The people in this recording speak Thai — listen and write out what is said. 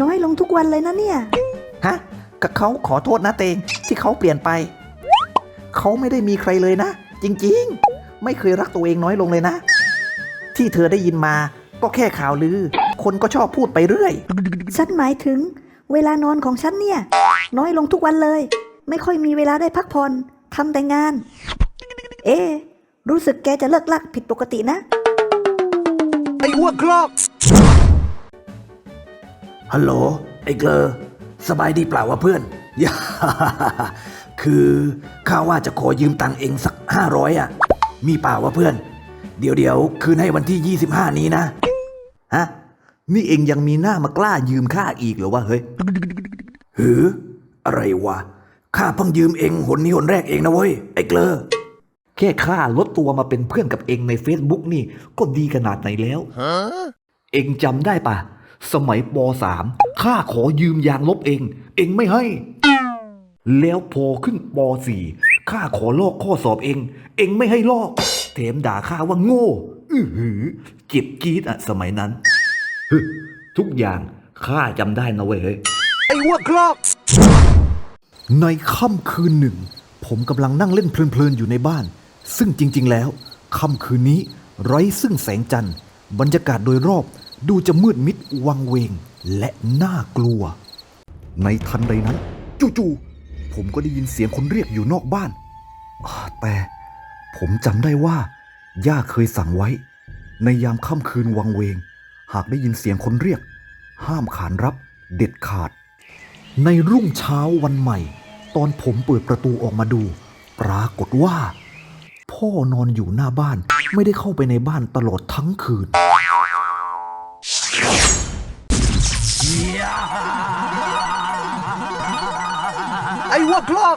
น้อยลงทุกวันเลยนะเนี่ย ฮะก็เขาขอโทษนะเตงที่เขาเปลี่ยนไป เขาไม่ได้มีใครเลยนะ จริงๆ ไม่เคยรักตัวเองน้อยลงเลยนะ ที่เธอได้ยินมาก็แค่ข่าวลือ คนก็ชอบพูดไปเรื่อย ฉันหมายถึง เวลานอนของฉันเนี่ย น้อยลงทุกวันเลย ไม่ค่อยมีเวลาได้พักผ่อนทำแต่งาน เอ๊ะรู้สึกแกจะเลิกลักผิดปกตินะ ไอ้อ้วกคลอก ฮัลโหลไอ้เกลอสบายดีเปล่าวะเพื่อนอย่าคือข้าว่าจะขอยืมตังค์เองสักห้าร้อยอะ มีเปล่าวะเพื่อน เดี๋ยวเดี๋ยวคืนให้วันที่ 25 นี้นะ ฮะ นี่เองยังมีหน้ามากล้ายืมข้าอีกเหรอวะเฮ้ยหือ อะไรวะ ข้าเพิ่งยืมเองหนนี้หนแรกเองนะเว้ย ไอ้เกลอแค่ข้าลดตัวมาเป็นเพื่อนกับเองใน Facebook นี่ ก็ดีขนาดไหนแล้ว เองจำได้ปะ สมัยป .3 ข้าขอยืมยางลบเอง เองไม่ให้ แล้วพอขึ้นป .4 ข้าขอลอกข้อสอบเอง เองไม่ให้ลอกแถมด่าข้าว่าโง่ อือหือ เจ็บจี๊ดอะสมัยนั้น ทุกอย่างข้าจำได้นะเว้ยเฮ้ยไอ้อ้วคลอกในค่ำคืนหนึ่ง ผมกำลังนั่งเล่นเพลินๆอยู่ในบ้าน ซึ่งจริง ๆ แล้วค่ำคืนนี้ไร้ซึ่งแสงจันทร์ บรรยากาศโดยรอบ ดูจะมืดมิดวังเวงและน่ากลัว ในทันใดนั้น จู่ๆผมก็ได้ยินเสียงคนเรียกอยู่นอกบ้าน แต่ผมจำได้ว่า ย่าเคยสั่งไว้ ในยามค่ำคืนวังเวง หากได้ยินเสียงคนเรียก ห้ามขานรับเด็ดขาด ในรุ่งเช้าวันใหม่ ตอนผมเปิดประตูออกมาดู ปรากฏว่า พ่อนอนอยู่หน้าบ้านไม่ได้เข้าไปในบ้านตลอดทั้งคืน ไอ้อ้วกคลอก